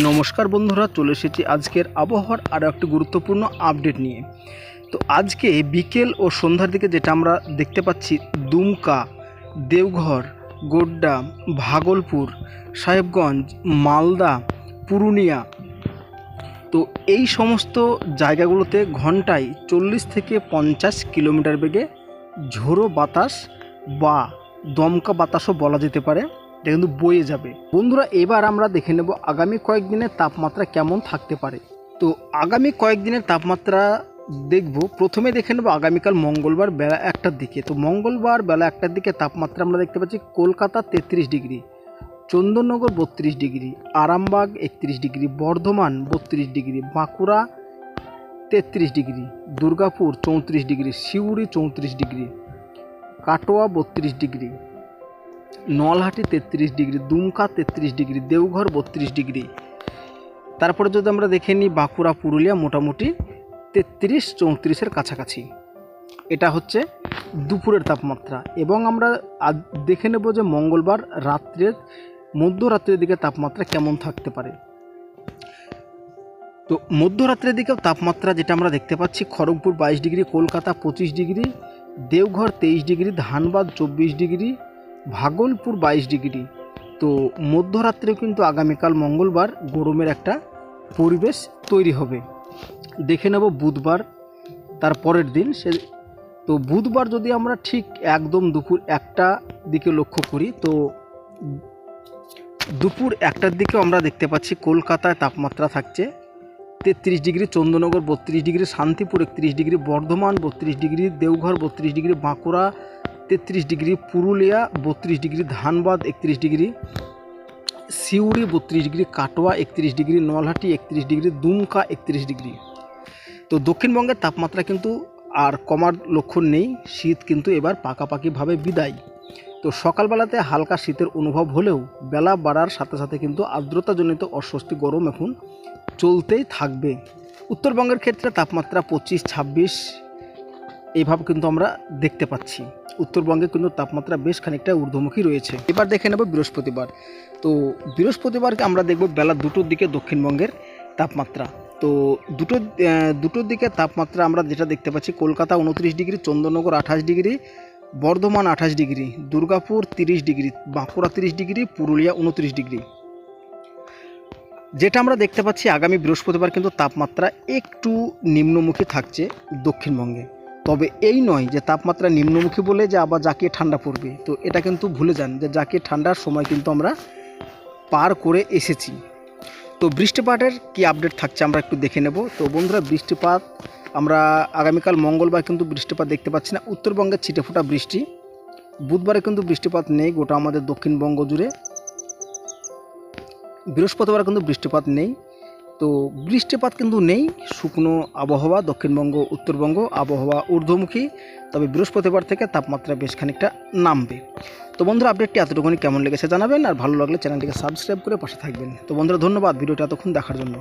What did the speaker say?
নমস্কার বন্ধুরা, চলে এসেছি আজকের আবহাওয়ার আরও একটি গুরুত্বপূর্ণ আপডেট নিয়ে। তো আজকে বিকেল ও সন্ধ্যার দিকে যেটা আমরা দেখতে পাচ্ছি, দুমকা, দেওঘর, গোড্ডা, ভাগলপুর, সাহেবগঞ্জ, মালদা, পুরুলিয়া। তো এই সমস্ত জায়গাগুলোতে ঘন্টায় চল্লিশ থেকে পঞ্চাশ কিলোমিটার বেগে ঝোড়ো বাতাস বা দমকা বাতাসও বলা যেতে পারে। এটা কিন্তু বয়ে যাবে। বন্ধুরা, এবার আমরা দেখে নেব আগামী কয়েকদিনের তাপমাত্রা কেমন থাকতে পারে। তো আগামী কয়েকদিনের তাপমাত্রা দেখব। প্রথমে দেখে নেব আগামীকাল মঙ্গলবার বেলা একটার দিকে। তো মঙ্গলবার বেলা একটার দিকে তাপমাত্রা আমরা দেখতে পাচ্ছি কলকাতা তেত্রিশ ডিগ্রি, চন্দননগর বত্রিশ ডিগ্রি, আরামবাগ একত্রিশ ডিগ্রি, বর্ধমান বত্রিশ ডিগ্রি, বাঁকুড়া তেত্রিশ ডিগ্রি, দুর্গাপুর চৌত্রিশ ডিগ্রি সিউড়ি চৌত্রিশ ডিগ্রি, কাটোয়া বত্রিশ ডিগ্রি নলহাটি তেত্রিশ ডিগ্রি, দুমকা তেত্রিশ ডিগ্রি, দেওঘর বত্রিশ ডিগ্রি। তারপরে যদি আমরা দেখে নিই বাঁকুড়া, পুরুলিয়া মোটামুটি তেত্রিশ চৌত্রিশের কাছাকাছি। এটা হচ্ছে দুপুরের তাপমাত্রা। এবং আমরা আজ দেখে নেব যে মঙ্গলবার রাত্রের মধ্যরাত্রের দিকে তাপমাত্রা কেমন থাকতে পারে। তো মধ্যরাত্রের দিকেও তাপমাত্রা যেটা আমরা দেখতে পাচ্ছি, খড়গপুর বাইশ ডিগ্রি, কলকাতা পঁচিশ ডিগ্রি, দেওঘর তেইশ ডিগ্রি, ধানবাদ চব্বিশ ডিগ্রি ভাগলপুর বাইশ ডিগ্রি। তো মধ্যরাত্রেও কিন্তু আগামীকাল মঙ্গলবার গরমের একটা পরিবেশ তৈরি হবে। দেখে নেব বুধবার, তার পরের দিন সে তো বুধবার যদি আমরা ঠিক একদম দুপুর একটা দিকে লক্ষ্য করি, তো দুপুর একটার দিকে আমরা দেখতে পাচ্ছি কলকাতায় তাপমাত্রা থাকছে তেত্রিশ ডিগ্রি চন্দ্রনগর বত্রিশ ডিগ্রি, শান্তিপুর একত্রিশ ডিগ্রি, বর্ধমান বত্রিশ ডিগ্রি, দেওঘর বত্রিশ ডিগ্রি, বাঁকুড়া তেত্রিশ ডিগ্রি, পুরুলিয়া বত্রিশ ডিগ্রি, ধানবাদ একত্রিশ ডিগ্রি, সিউড়ি বত্রিশ ডিগ্রি, কাটোয়া একত্রিশ ডিগ্রি, নলহাটি একত্রিশ ডিগ্রি, দুমকা একত্রিশ ডিগ্রি। তো দক্ষিণবঙ্গের তাপমাত্রা কিন্তু আর কমার লক্ষণ নেই, শীত কিন্তু এবার পাকাপাকিভাবে বিদায়। তো সকালবেলাতে হালকা শীতের অনুভব হলেও বেলা বাড়ার সাথে সাথে কিন্তু আর্দ্রতাজনিত অস্বস্তি গরম এখন চলতেই থাকবে। উত্তরবঙ্গের ক্ষেত্রে তাপমাত্রা পঁচিশ, ছাব্বিশ এইভাবে কিন্তু আমরা দেখতে পাচ্ছি। উত্তরবঙ্গে কিন্তু তাপমাত্রা বেশ খানিকটা ঊর্ধ্বমুখী রয়েছে। এবার দেখে নেব বৃহস্পতিবার। তো বৃহস্পতিবারকে আমরা দেখব বেলা দুটোর দিকে দক্ষিণবঙ্গের তাপমাত্রা। তো দুটো দুটোর দিকে তাপমাত্রা আমরা যেটা দেখতে পাচ্ছি, কলকাতা উনত্রিশ ডিগ্রি, চন্দননগর আঠাশ ডিগ্রি, বর্ধমান আঠাশ ডিগ্রি, দুর্গাপুর তিরিশ ডিগ্রি, বাঁকুড়া তিরিশ ডিগ্রি, পুরুলিয়া উনত্রিশ ডিগ্রি। যেটা আমরা দেখতে পাচ্ছি, আগামী বৃহস্পতিবার কিন্তু তাপমাত্রা একটু নিম্নমুখী থাকছে দক্ষিণবঙ্গে। তবে এই নয় যে তাপমাত্রা নিম্নমুখী বলে যে আবার জাকিয়ে ঠান্ডা পড়বে। তো এটা কিন্তু ভুলে যান যে জাকিয়ে ঠান্ডার সময় কিন্তু আমরা পার করে এসেছি। তো বৃষ্টিপাতের কি আপডেট থাকছে আমরা একটু দেখে নেব। তো বন্ধুরা, বৃষ্টিপাত, আমরা আগামীকাল মঙ্গলবার কিন্তু বৃষ্টিপাত দেখতে পাচ্ছি না। উত্তরবঙ্গের ছিটেফোঁটা বৃষ্টি, বুধবারে কিন্তু বৃষ্টিপাত নেই, গোটা আমাদের দক্ষিণবঙ্গ জুড়ে। বৃহস্পতিবার কিন্তু বৃষ্টিপাত নেই। তো বৃষ্টিপাত কিন্তু নেই, শুকনো আবহাওয়া, দক্ষিণবঙ্গ, উত্তরবঙ্গ, আবহাওয়া ঊর্ধ্বমুখী, তবে বৃহস্পতিবার থেকে তাপমাত্রা বেশ খানিকটা নামবে। তো বন্ধুরা আপডেটটি এতটুকুনি কেমন লেগেছে জানাবেন, আর ভালো লাগলে চ্যানেলটিকে সাবস্ক্রাইব করে পাশে থাকবেন। তো বন্ধুরা, ধন্যবাদ, ভিডিওটা এতক্ষণ দেখার জন্য।